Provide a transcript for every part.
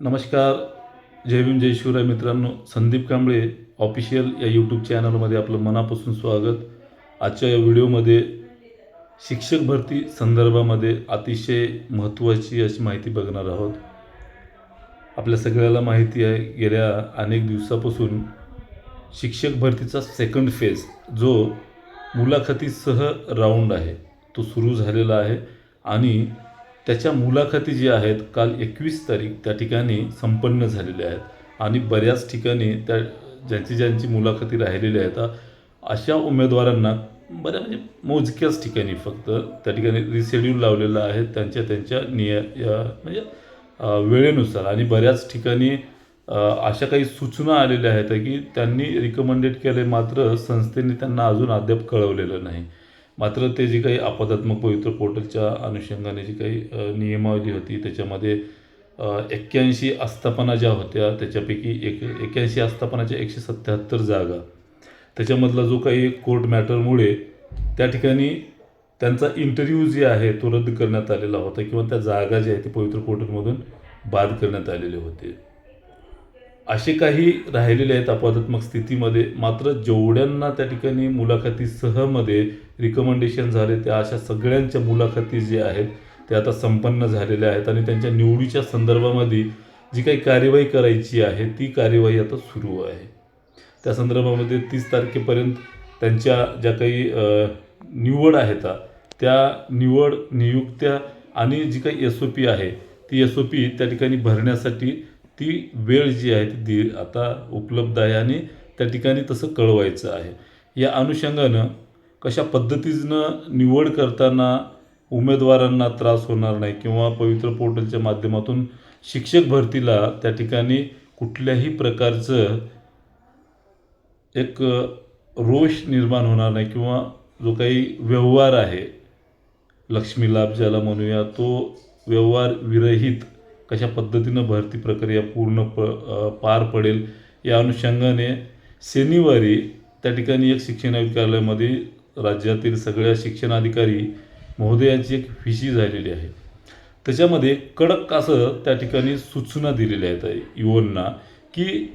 नमस्कार. जय भीम जय शिवराय मित्रांनो. संदीप कांबळे ऑफिशियल या यूट्यूब चॅनलमध्ये आपलं मनापासून स्वागत. आजच्या या व्हिडिओमध्ये शिक्षक भरती संदर्भामध्ये अतिशय महत्त्वाची अशी माहिती बघणार आहोत. आपल्या सगळ्याला माहिती आहे गेल्या अनेक दिवसापासून शिक्षक भरतीचा सेकंड फेज जो मुलाखतीसह राऊंड आहे तो सुरू झालेला आहे. आणि त्याच्या मुलाखती जी आहेत काल एकवीस तारीख त्या ठिकाणी संपन्न झालेल्या आहेत. आणि बऱ्याच ठिकाणी त्या ज्यांची ज्यांची मुलाखती राहिलेल्या आहेत अशा उमेदवारांना बऱ्या म्हणजे मोजक्याच ठिकाणी फक्त त्या ठिकाणी रिशेड्यूल लावलेलं आहे. त्यांच्या त्यांच्या निय म्हणजे वेळेनुसार. आणि बऱ्याच ठिकाणी अशा काही सूचना आलेल्या आहेत की त्यांनी रिकमेंडेड केले मात्र संस्थेने त्यांना अजून अद्याप कळवलेलं नाही. मात्र ते जी काही आपदात्मक पवित्र पोर्टलच्या अनुषंगाने जी काही नियमावली होती त्याच्यामध्ये एक्क्याऐंशी आस्थापना ज्या होत्या त्याच्यापैकी एक एक्क्याऐंशी आस्थापनाच्या एकशे सत्याहत्तर जागा. त्याच्यामधला जो काही कोर्ट मॅटरमुळे त्या ठिकाणी त्यांचा इंटरव्ह्यू जे आहे तो रद्द करण्यात आलेला होता किंवा त्या जागा ज्या आहेत ते पवित्र पोर्टलमधून बाद करण्यात आलेले होते. असे काही राहिलेले आहेत अपवादात्मक स्थितीमध्ये. मात्र जेवढ्यांना त्या ठिकाणी मुलाखतीसहमध्ये रिकमेंडेशन झाले त्या अशा सगळ्यांच्या मुलाखती जे आहेत ते आता संपन्न झालेल्या आहेत आणि त्यांच्या निवडीच्या संदर्भामध्ये जी काही कार्यवाही करायची आहे ती कार्यवाही आता सुरू आहे. त्या संदर्भामध्ये तीस तारखेपर्यंत त्यांच्या ज्या काही निवड आहेत त्या निवड नियुक्त्या आणि जी काही एस ओ पी आहे ती एस ओ पी त्या ठिकाणी भरण्यासाठी ती वेळ जी आहे ती दि आता उपलब्ध आहे आणि त्या ठिकाणी तसं कळवायचं आहे. या अनुषंगानं कशा पद्धतीनं निवड करताना उमेदवारांना त्रास होणार नाही किंवा पवित्र पोर्टलच्या माध्यमातून शिक्षक भरतीला त्या ठिकाणी कुठल्याही प्रकारचं एक रोष निर्माण होणार नाही किंवा जो काही व्यवहार आहे लक्ष्मी लाभ ज्याला म्हणूया तो व्यवहार विरहित कशा पद्धतीनं भरती प्रक्रिया पूर्ण प पार पडेल या अनुषंगाने शनिवारी त्या ठिकाणी एक शिक्षण आयुक्तालयामध्ये राज्यातील सगळ्या शिक्षणाधिकारी महोदयांची एक फिशी झालेली आहे. त्याच्यामध्ये कडक असं त्या ठिकाणी सूचना दिलेल्या आहेत युवनना की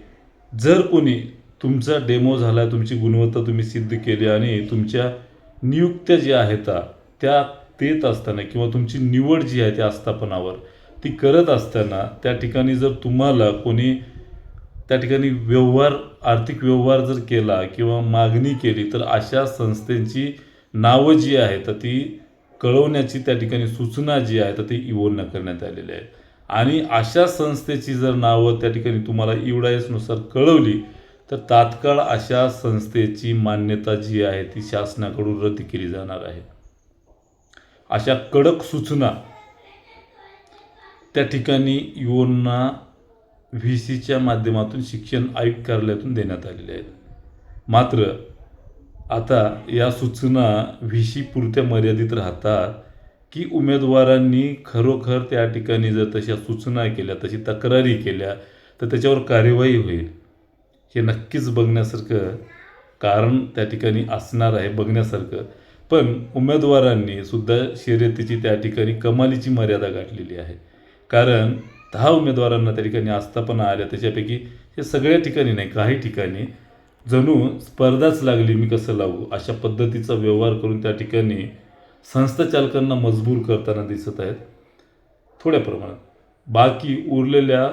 जर कोणी तुमचा डेमो झाला तुमची गुणवत्ता तुम्ही सिद्ध केली आणि तुमच्या नियुक्त्या ज्या आहेत त्या देत असताना किंवा तुमची निवड जी आहे त्या आस्थापनावर ती करत असताना त्या ठिकाणी जर तुम्हाला कोणी त्या ठिकाणी व्यवहार आर्थिक व्यवहार जर केला किंवा मागणी केली तर अशा संस्थेची नावं जी आहेत तर ती कळवण्याची त्या ठिकाणी सूचना जी आहे तर ती इवोलनं करण्यात आलेली आहे. आणि अशा संस्थेची जर नावं त्या ठिकाणी तुम्हाला इवडायसनुसार कळवली तर तात्काळ अशा संस्थेची मान्यता जी आहे ती शासनाकडून रद्द केली जाणार आहे. अशा कडक सूचना त्या ठिकाणी युवोंना व्ही सीच्या माध्यमातून शिक्षण आयुक्त कार्यालयातून देण्यात आलेले आहेत. मात्र आता या सूचना व्ही सी पुरत्या मर्यादित राहतात की उमेदवारांनी खरोखर त्या ठिकाणी जर तशा सूचना केल्या तशी तक्रारी केल्या तर त्याच्यावर कार्यवाही होईल. हे नक्कीच बघण्यासारखं कारण त्या ठिकाणी असणार आहे बघण्यासारखं. पण उमेदवारांनी सुद्धा शर्यतीची त्या ठिकाणी कमालीची मर्यादा गाठलेली आहे. कारण दहा उमेदवारांना त्या ठिकाणी आस्थापना आल्या. त्याच्यापैकी हे सगळ्या ठिकाणी नाही काही ठिकाणी. जणू स्पर्धाच लागली मी कसं लावू? अशा पद्धतीचा व्यवहार करून त्या ठिकाणी संस्था चालकांना मजबूर करताना दिसत आहेत. थोड्या प्रमाणात. बाकी उरलेल्या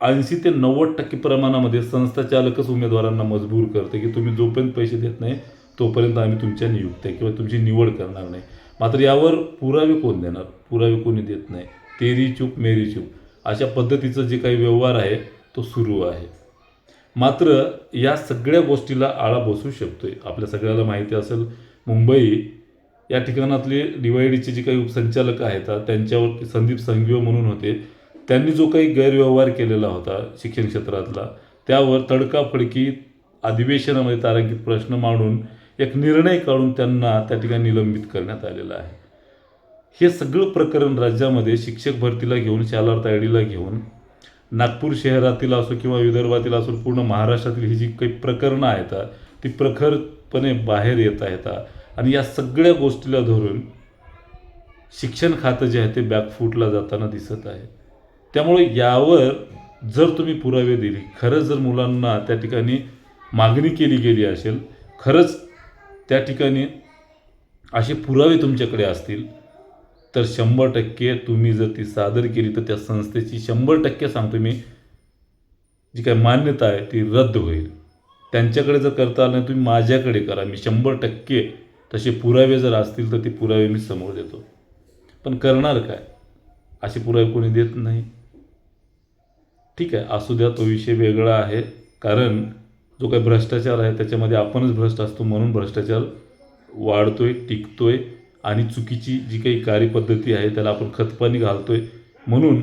ऐंशी ते नव्वद टक्के प्रमाणामध्ये संस्था चालकच उमेदवारांना मजबूर करते की तुम्ही जोपर्यंत पैसे देत नाही तोपर्यंत आम्ही तुमच्या नियुक्त्या किंवा तुमची निवड करणार नाही. मात्र यावर पुरावे कोण देणार? पुरावे कोणी देत नाही. तेरी चूक मेरी चूक. अशा पद्धतीचं जे काही व्यवहार आहे तो सुरू आहे. मात्र या सगळ्या गोष्टीला आळा बसू शकतो आहे आपल्या सगळ्याला माहिती असेल मुंबई या ठिकाणातले डीवायडीचे जे काही उपसंचालक आहेत त्यांच्यावर संदीप संघीव म्हणून होते. त्यांनी जो काही गैरव्यवहार केलेला होता शिक्षण क्षेत्रातला त्यावर तडकाफडकी अधिवेशनामध्ये तारांकित प्रश्न मांडून एक निर्णय काढून त्यांना त्या ठिकाणी निलंबित करण्यात आलेला आहे. हे सगळं प्रकरण राज्यामध्ये शिक्षक भरतीला घेऊन शालार तायडीला घेऊन नागपूर शहरातील असो किंवा विदर्भातील असो पूर्ण महाराष्ट्रातील ही जी काही प्रकरणं आहेत ती प्रखरपणे बाहेर येत आहेत. आणि या सगळ्या गोष्टीला धरून शिक्षण खातं जे आहे ते बॅकफूटला जाताना दिसत आहे. त्यामुळे यावर जर तुम्ही पुरावे दिले खरंच जर मुलांना त्या ठिकाणी मागणी केली गेली असेल खरंच त्या ठिकाणी असे पुरावे तुमच्याकडे असतील तर शंभर टक्के तुम्ही जर ती सादर केली तर त्या संस्थेची शंभर टक्के सांगतो मी जी काय मान्यता आहे ती रद्द होईल. त्यांच्याकडे जर करता आलं नाही तुम्ही माझ्याकडे करा. मी शंभर टक्के तसे पुरावे जर असतील तर ते पुरावे मी समोर देतो. पण करणार काय? असे पुरावे कोणी देत नाही. ठीक आहे असू द्या तो विषय वेगळा आहे. कारण जो काही भ्रष्टाचार आहे त्याच्यामध्ये आपणच भ्रष्ट असतो म्हणून भ्रष्टाचार वाढतोय टिकतोय. आणि चुकीची जी काही कार्यपद्धती आहे त्याला आपण खतपाणी घालतो आहे म्हणून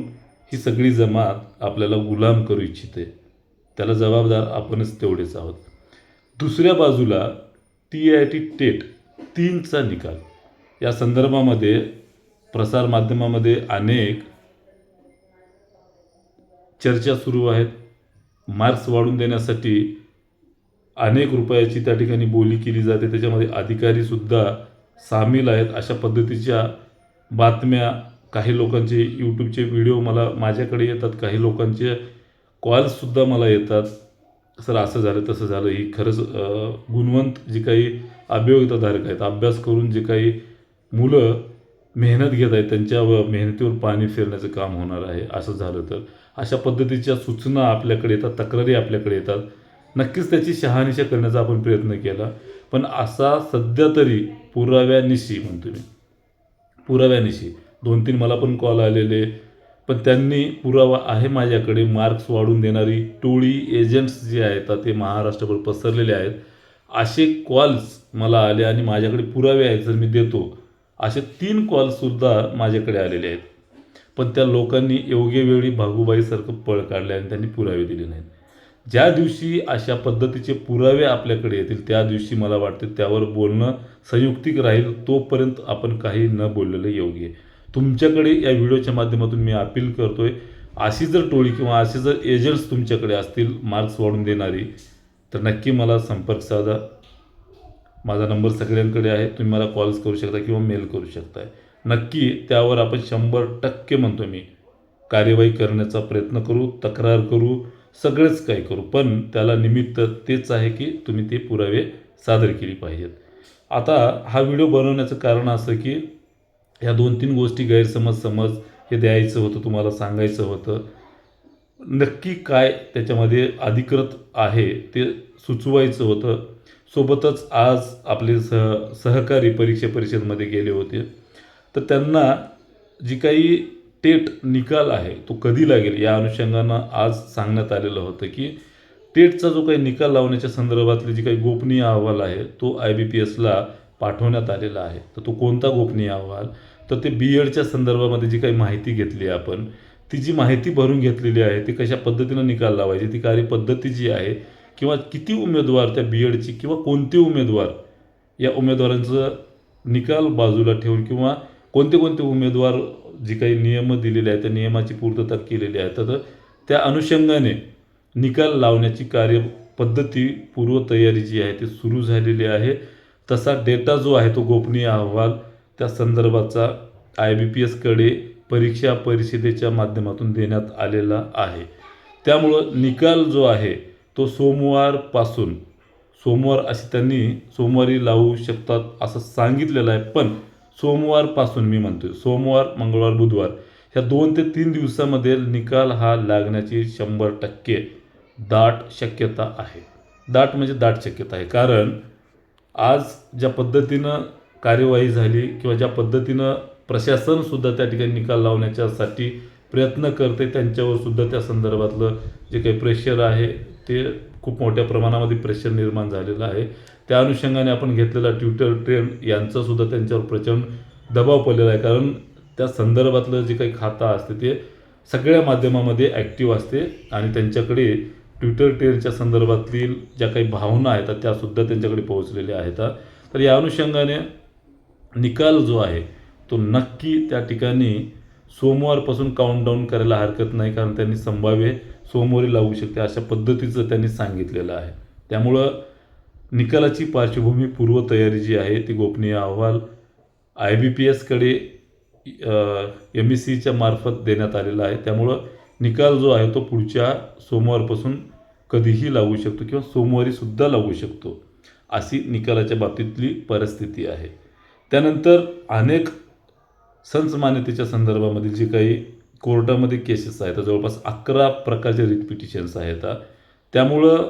ही सगळी जमात आपल्याला गुलाम करू इच्छिते. त्याला जबाबदार आपणच तेवढेच आहोत. दुसऱ्या बाजूला टी आय टी टेट तीनचा निकाल. या संदर्भामध्ये प्रसारमाध्यमामध्ये अनेक चर्चा सुरू आहेत. मार्क्स वाढून देण्यासाठी अनेक रुपयाची त्या ठिकाणी बोली केली जाते. त्याच्यामध्ये अधिकारीसुद्धा सामील आहेत अशा पद्धतीच्या बातम्या काही लोकांचे यूट्यूबचे व्हिडिओ मला माझ्याकडे येतात काही लोकांचे कॉल्ससुद्धा मला येतात. सर असं झालं तसं झालं. ही खरंच गुणवंत जी काही अभियोगिताधारक आहेत अभ्यास करून जे काही मुलं मेहनत घेत आहेत त्यांच्या मेहनतीवर पाणी फिरण्याचं काम होणार आहे. असं झालं तर. अशा पद्धतीच्या सूचना आपल्याकडे येतात तक्रारी आपल्याकडे येतात. नक्कीच त्याची शहानिशा करण्याचा आपण प्रयत्न केला. पण असा सध्या तरी पुराव्यानिशी म्हणतो मी. पुराव्यानिशी. दोन तीन मला पण कॉल आलेले. पण त्यांनी पुरावा आहे माझ्याकडे मार्क्स वाढून देणारी टोळी एजंट्स जे आहेत ते महाराष्ट्रभर पसरलेले आहेत असे कॉल्स मला आले आणि माझ्याकडे पुरावे आहेत जर मी देतो असे तीन कॉल्ससुद्धा माझ्याकडे आलेले आहेत. पण त्या लोकांनी योग्य वेळी भागूबाईसारखं पळ काढले आणि त्यांनी पुरावे दिले नाहीत. ज्या दिवशी अशा पद्धतीचे पुरावे आपल्याकडे येतील त्या दिवशी मला वाटते त्यावर बोलणं संयुक्तिक राहील तोपर्यंत आपण काही न बोललेलं योग्य आहे. तुमच्याकडे या व्हिडिओच्या माध्यमातून मी अपील करतोय अशी जर टोळी किंवा असे जर एजंट्स तुमच्याकडे असतील मार्क्स वाढून देणारी तर नक्की मला संपर्क साधा. माझा नंबर सगळ्यांकडे आहे तुम्ही मला कॉल्स करू शकता किंवा मेल करू शकताय. नक्की त्यावर आपण शंभर टक्के म्हणतो मी कार्यवाही करण्याचा प्रयत्न करू तक्रार करू सगळेच काही करू पण त्याला निमित्त तेच आहे की तुम्ही ते पुरावे सादर केली पाहिजेत. आता हा व्हिडिओ बनवण्याचं कारण असं की ह्या दोन तीन गोष्टी गैरसमज समज हे द्यायचं होतं तुम्हाला सांगायचं होतं. नक्की काय त्याच्यामध्ये अधिकृत आहे ते सुचवायचं होतं. सोबतच आज आपले सह सहकारी परीक्षा परिषदमध्ये गेले होते. तर त्यांना जी काही टेट निकाल आहे तो कधी लागेल? या अनुषंगानं आज सांगण्यात आलेलं होतं की टेटचा जो काही निकाल लावण्याच्या संदर्भातली जी काही गोपनीय अहवाल आहे तो आय बी पी एसला पाठवण्यात आलेला आहे. तर तो कोणता गोपनीय अहवाल? तर ते बी एडच्या संदर्भामध्ये जी काही माहिती घेतली आहे आपण ती जी माहिती भरून घेतलेली आहे ती कशा पद्धतीनं निकाल लावायची? ती कार्यपद्धती जी आहे किंवा किती उमेदवार त्या बी एडची किंवा कोणते उमेदवार या उमेदवारांचं निकाल बाजूला ठेवून किंवा कोणते कोणते उमेदवार जी काही नियम दिलेले आहेत त्या नियमाची पूर्तता केलेली आहे तर त्या अनुषंगाने निकाल लावण्याची कार्यपद्धती पूर्वतयारी जी आहे ती सुरू झालेली आहे. तसा डेटा जो आहे तो गोपनीय अहवाल त्या संदर्भाचा आय बी पी एसकडे परीक्षा परिषदेच्या माध्यमातून देण्यात आलेला आहे. त्यामुळं निकाल जो आहे तो सोमवारपासून सोमवार अशी त्यांनी सोमवारी लावू शकतात असं सांगितलेलं आहे पण सोमवारपासून मी म्हणतोय सोमवार मंगळवार बुधवार ह्या दोन ते तीन दिवसामध्ये निकाल हा लागण्याची शंभर टक्के दाट शक्यता आहे. दाट म्हणजे दाट शक्यता आहे. कारण आज ज्या पद्धतीनं कार्यवाही झाली किंवा ज्या पद्धतीनं प्रशासनसुद्धा त्या ठिकाणी निकाल लावण्याच्यासाठी प्रयत्न करते त्यांच्यावर सुद्धा त्या संदर्भातलं जे काही प्रेशर आहे ते खूप मोठ्या प्रमाणामध्ये प्रेशर निर्माण झालेलं आहे. त्या अनुषंगाने आपण घेतलेला ट्विटर ट्रेंड यांचासुद्धा त्यांच्यावर प्रचंड दबाव पडलेला आहे. कारण त्या संदर्भातलं जे काही खातं असते ते सगळ्या माध्यमामध्ये ॲक्टिव्ह असते आणि त्यांच्याकडे ट्विटर ट्रेंडच्या संदर्भातील ज्या काही भावना आहेत त्यासुद्धा त्यांच्याकडे पोहोचलेल्या आहेत. तर या अनुषंगाने निकाल जो आहे तो नक्की त्या ठिकाणी सोमवारपासून काउंटडाऊन करायला हरकत नाही कारण त्यांनी संभाव्य सोमवारी लागू शकते अशा पद्धतीचं त्यांनी सांगितलेलं आहे. त्यामुळं निकालाची पार्श्वभूमी पूर्वतयारी जी आहे ती गोपनीय अहवाल आय बी पी एसकडे एम एस सीच्या मार्फत देण्यात आलेला आहे. त्यामुळं निकाल जो आहे तो पुढच्या सोमवारपासून कधीही लागू शकतो किंवा सोमवारीसुद्धा लागू शकतो अशी निकालाच्या बाबतीतली परिस्थिती आहे. त्यानंतर अनेक संच मान्यतेच्या संदर्भामध्ये जे काही कोर्टामध्ये केसेस आहेत जवळपास अकरा प्रकारचे रिट पिटिशन्स आहेत त्यामुळं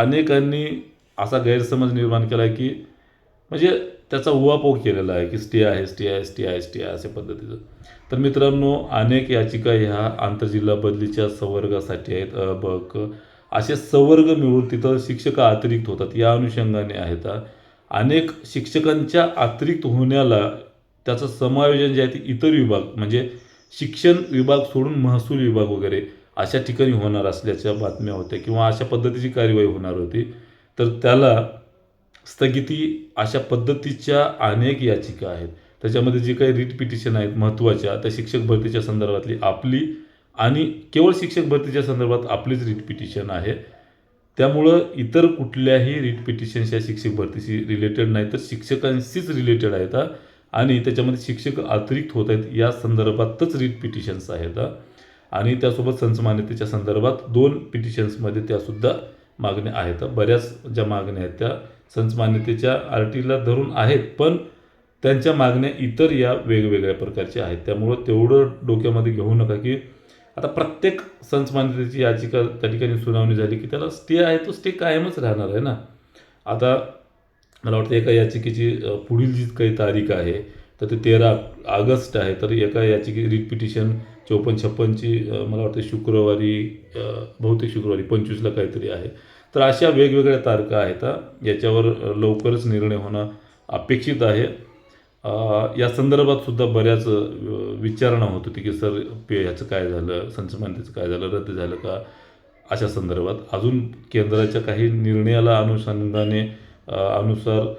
अनेकांनी असा गैरसमज निर्माण केला आहे की म्हणजे त्याचा उहापोह केलेला आहे की स्टे आहे स्टे आहे स्टे आहे स्टे आहे अशा पद्धतीचं. तर मित्रांनो अनेक याचिका ह्या आंतरजिल्हा बदलीच्या संवर्गासाठी आहेत अ ब क असे संवर्ग मिळून तिथं शिक्षक अतिरिक्त होतात. या अनुषंगाने आहेत अनेक शिक्षकांच्या अतिरिक्त होण्याला त्याचं समायोजन जे आहे ते इतर विभाग म्हणजे शिक्षण विभाग सोडून महसूल विभाग वगैरे अशा ठिकाणी होणार असल्याच्या बातम्या होत्या किंवा अशा पद्धतीची कार्यवाही होणार होती. तर त्याला स्थगिती अशा पद्धतीच्या अनेक याचिका आहेत. त्याच्यामध्ये जी काही रीट पिटिशन आहेत महत्त्वाच्या त्या शिक्षक भरतीच्या संदर्भातली आपली आणि केवळ शिक्षक भरतीच्या संदर्भात आपलीच रीट पिटिशन आहे. त्यामुळं इतर कुठल्याही रीट पिटिशन्स या शिक्षक भरतीशी रिलेटेड नाही तर शिक्षकांशीच रिलेटेड आहेत हा. आणि त्याच्यामध्ये शिक्षक अतिरिक्त होत आहेत या संदर्भातच रीट पिटिशन्स आहेत. आणि त्यासोबत संच मान्यतेच्या संदर्भात दोन पिटिशन्समध्ये त्यासुद्धा मागण्या आहेत. बऱ्याच ज्या मागण्या आहेत त्या संच मान्यतेच्या आर टीला धरून आहेत पण त्यांच्या मागण्या इतर या वेगवेगळ्या प्रकारच्या आहेत. त्यामुळं तेवढं डोक्यामध्ये घेऊ नका की आता प्रत्येक संच मान्यतेची याचिका त्या ठिकाणी सुनावणी झाली की त्याला स्टे आहे तो स्टे कायमच राहणार आहे ना. आता मला वाटतं एका याचिकेची पुढील जी काही तारीख आहे तर ते तेरा ऑगस्ट आहे. तर एका याचिके रिपिटिशन चोपन्न चौपन्न छप्पनची मला वाटतं शुक्रवारी बहुतेक शुक्रवारी पंचवीसला काहीतरी आहे. तर अशा वेगवेगळ्या तारखा आहेत याच्यावर लवकरच निर्णय होणं अपेक्षित आहे. या संदर्भात सुद्धा बऱ्याच विचारणा होत होती की सर पे ह्याचं काय झालं? संचमानतेचं काय झालं? रद्द झालं का? अशा संदर्भात. अजून केंद्राच्या काही निर्णयाला अनुषंगाने अनुसार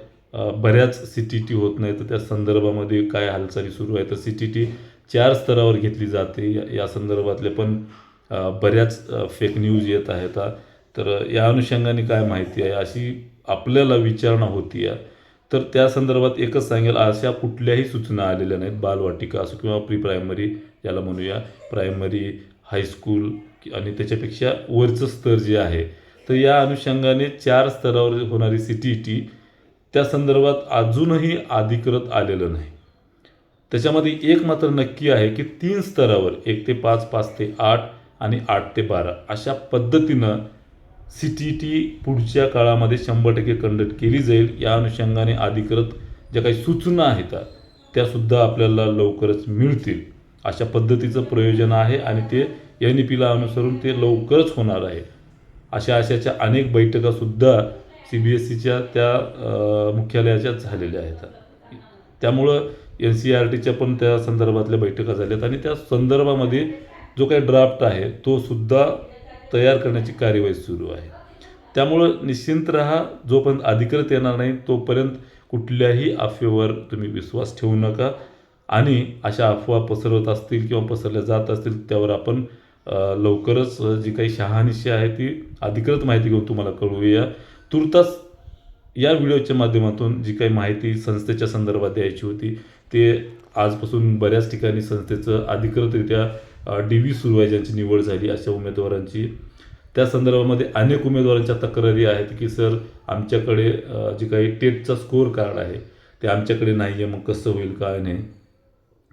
बऱ्याच सी टी टी होत नाही तर त्या संदर्भामध्ये काय हालचाली सुरू आहे तर सी टी टी चार स्तरावर घेतली जाते या- या संदर्भातले. पण बऱ्याच फेक न्यूज येत आहेत. तर या अनुषंगाने काय माहिती आहे? अशी आपल्याला विचारणा होती आहे. तर त्या संदर्भात एकच सांगेल अशा कुठल्याही सूचना आलेल्या नाहीत. बालवाटिका असो किंवा प्री प्रायमरी याला म्हणूया. प्रायमरी हायस्कूल आणि त्याच्यापेक्षा वरचं स्तर जे आहे तर या अनुषंगाने चार स्तरावर होणारी सी टी टी त्या संदर्भात अजूनही अधिकृत आलेलं नाही. त्याच्यामध्ये एक मात्र नक्की आहे की तीन स्तरावर एक ते पाच पाच ते आठ आणि आठ ते बारा अशा पद्धतीनं सी टी टी पुढच्या काळामध्ये शंभर टक्के कंडक्ट केली जाईल. या अनुषंगाने अधिकृत ज्या काही सूचना आहेत त्यासुद्धा आपल्याला लवकरच मिळतील. अशा पद्धतीचं प्रयोजन आहे आणि ते एन ई पीला अनुसरून ते लवकरच होणार आहे. अशा अशाच्या अनेक बैठकासुद्धा सी बी एस सीच्या त्या मुख्यालयाच्या झालेल्या आहेत. त्यामुळं एन सी आर टीच्या पण त्या संदर्भातल्या बैठका झाल्यात आणि त्या संदर्भामध्ये जो काही ड्राफ्ट आहे तो सुद्धा तयार करण्याची कार्यवाही सुरू आहे. त्यामुळं निश्चिंत राहा जोपर्यंत अधिकृत येणार नाही तोपर्यंत कुठल्याही अफवेवर तुम्ही विश्वास ठेवू नका आणि अशा अफवा पसरवत असतील किंवा पसरल्या जात असतील त्यावर आपण लवकरच जी काही शहानिशी आहे ती अधिकृत माहिती घेऊन तुम्हाला कळवूया. तुर्तास या व्हिडिओच्या माध्यमातून जी काही माहिती संस्थेच्या संदर्भात द्यायची होती ते आजपासून बऱ्याच ठिकाणी संस्थेचं अधिकृतरित्या डी व्ही सुरू आहे ज्यांची निवड झाली अशा उमेदवारांची. त्या संदर्भामध्ये अनेक उमेदवारांच्या तक्रारी आहेत की सर आमच्याकडे जे काही टेटचा स्कोअर कार्ड आहे ते आमच्याकडे नाही आहे मग कसं होईल काय नाही?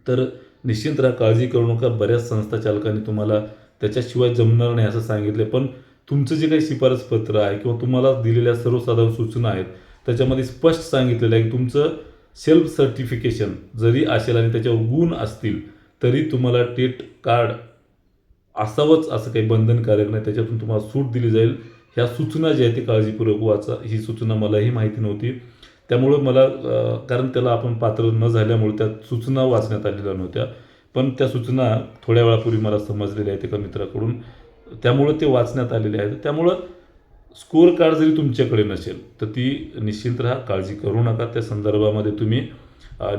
तर निश्चिंत राहा काळजी करू नका. बऱ्याच संस्था चालकांनी तुम्हाला त्याच्याशिवाय जमणार नाही असं सांगितले. पण तुमचं जे काही शिफारस पत्र आहे किंवा तुम्हाला दिलेल्या सर्वसाधारण सूचना आहेत त्याच्यामध्ये स्पष्ट सांगितलेलं आहे की तुमचं सेल्फ सर्टिफिकेशन जरी असेल आणि त्याच्यावर गुण असतील तरी तुम्हाला टेट कार्ड असावंच असं काही बंधनकारक नाही. त्याच्यातून तुम्हाला सूट दिली जाईल. ह्या सूचना ज्या आहेत ती काळजीपूर्वक वाचा. ही सूचना मलाही माहिती नव्हती. त्यामुळं मला कारण त्याला आपण पात्र न झाल्यामुळे त्या सूचना वाचण्यात आलेल्या नव्हत्या. पण त्या सूचना थोड्या वेळापूर्वी मला समजलेल्या आहेत एका मित्राकडून. त्यामुळं ते वाचण्यात आलेले आहेत. त्यामुळं स्कोअर कार्ड जरी तुमच्याकडे नसेल तर ती निश्चिंत राहा काळजी करू नका. त्या संदर्भामध्ये तुम्ही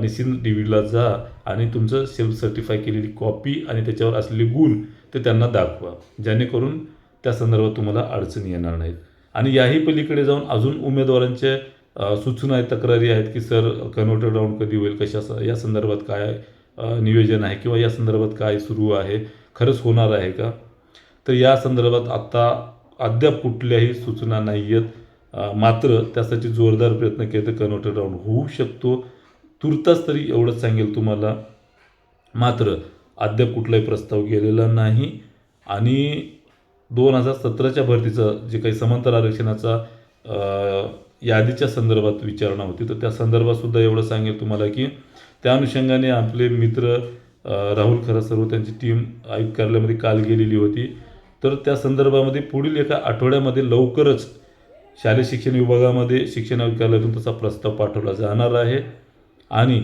निश्चिंत डी व्हीला जा आणि तुमचं सेल्फ सर्टिफाय केलेली कॉपी आणि त्याच्यावर असलेले गुण ते त्यांना दाखवा. जेणेकरून त्या संदर्भात तुम्हाला अडचणी येणार नाहीत. आणि याही पलीकडे जाऊन अजून उमेदवारांचे सूचना आहेत तक्रारी आहेत की सर कन्व्हर्टर राऊंड कधी होईल? कशा या संदर्भात काय नियोजन आहे? किंवा या संदर्भात काय सुरू आहे? खरंच होणार आहे का? तर या संदर्भात आत्ता अद्याप कुठल्याही सूचना नाही आहेत मात्र त्यासाठी जोरदार प्रयत्न केले तर कन्व्हर्टर राऊंड होऊ शकतो. तुर्तास तरी एवढंच सांगेल तुम्हाला. मात्र अद्याप कुठलाही प्रस्ताव गेलेला नाही. आणि दोन हजार सतराच्या भरतीचं जे काही समांतर आरक्षणाचा यादीच्या संदर्भात विचारणा होती तर त्या संदर्भातसुद्धा एवढं सांगेल तुम्हाला की त्या अनुषंगाने आपले मित्र राहुल खरा सर्व त्यांची टीम आयुक्त कार्यालयामध्ये काल गेलेली होती. तर त्या संदर्भामध्ये पुढील एका आठवड्यामध्ये लवकरच शालेय शिक्षण विभागामध्ये शिक्षण आयुक्त तसा प्रस्ताव पाठवला जाणार आहे. आणि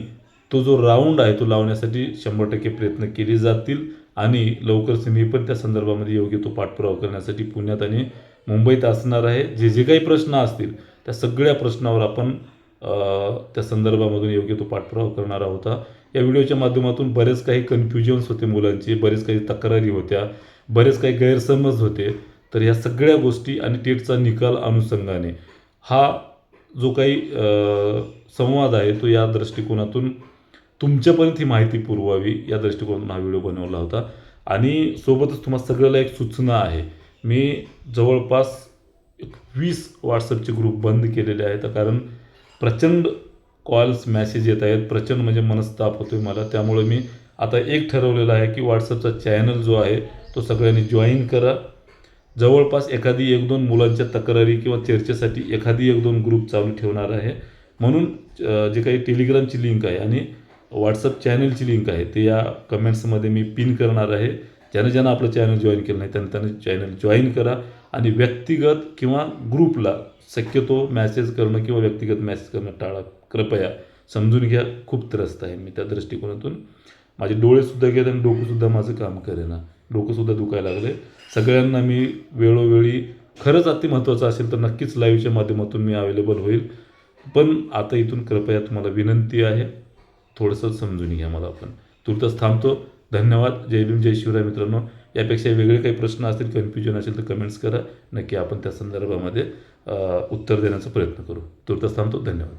तो जो राऊंड आहे तो लावण्यासाठी शंभर टक्के प्रयत्न केले जातील. आणि लवकरच मी पण त्या संदर्भामध्ये योग्य तो पाठपुरावा करण्यासाठी पुण्यात आणि मुंबईत असणार आहे. जे जे काही प्रश्न असतील त्या सगळ्या प्रश्नावर आपण त्या संदर्भामधून योग्य तो पाठपुरावा करणार आहोत. या व्हिडिओच्या माध्यमातून बरेच काही कन्फ्युजन्स होते मुलांचे बरेच काही तक्रारी होत्या. बरेच काही गैरसमज होते तर ह्या सगळ्या गोष्टी आणि टेटचा निकाल अनुषंगाने. हा जो काही संवाद आहे तो या दृष्टिकोनातून तुमच्यापर्यंत ही माहिती पुरवावी या दृष्टिकोनातून हा व्हिडिओ बनवला होता. आणि सोबतच तुम्हाला सगळ्याला एक सूचना आहे. मी जवळपास एक वीस व्हॉट्सअपचे ग्रुप बंद केलेले आहेत कारण प्रचंड कॉल्स मॅसेज येत आहेत. प्रचंड म्हणजे मनस्ताप होतो आहे मला. त्यामुळे मी आता एक ठरवलेलं आहे की व्हॉट्सअपचा चॅनल जो आहे तो सगळ्यांनी जॉईन करा. जवळपास एखादी एक दोन मुलांच्या तक्रारी किंवा चर्चेसाठी एखादी एक दोन ग्रुप चालू ठेवणार आहे. म्हणून जे काही टेलिग्रामची लिंक आहे आणि व्हॉट्सअप चॅनलची लिंक आहे ते या कमेंट्समध्ये मी पिन करणार आहे. ज्यानं ज्यानं आपलं चॅनल जॉईन केलं नाही त्यांनी त्यानं चॅनल जॉईन करा आणि व्यक्तिगत किंवा ग्रुपला शक्यतो मॅसेज करणं किंवा व्यक्तिगत मॅसेज करणं टाळा. कृपया समजून घ्या. खूप त्रस्त आहे मी त्या दृष्टिकोनातून. माझे डोळेसुद्धा गेले आणि डोकंसुद्धा माझं काम करेना. डोकंसुद्धा दुखायला लागले सगळ्यांना मी वेळोवेळी खरंच अति महत्त्वाचं असेल तर नक्कीच लाईव्हच्या माध्यमातून मी अवेलेबल होईल. पण आता इथून कृपया तुम्हाला विनंती आहे थोडंसं समजून घ्या मला आपण तुर्तच थांबतो. धन्यवाद. जय भीम जय शिवराय मित्रांनो. यापेक्षा वेगळे काही प्रश्न असतील कन्फ्युजन असेल तर कमेंट्स करा. नक्की आपण त्या संदर्भामध्ये उत्तर देण्याचा प्रयत्न करू. तुर्तच थांबतो. धन्यवाद.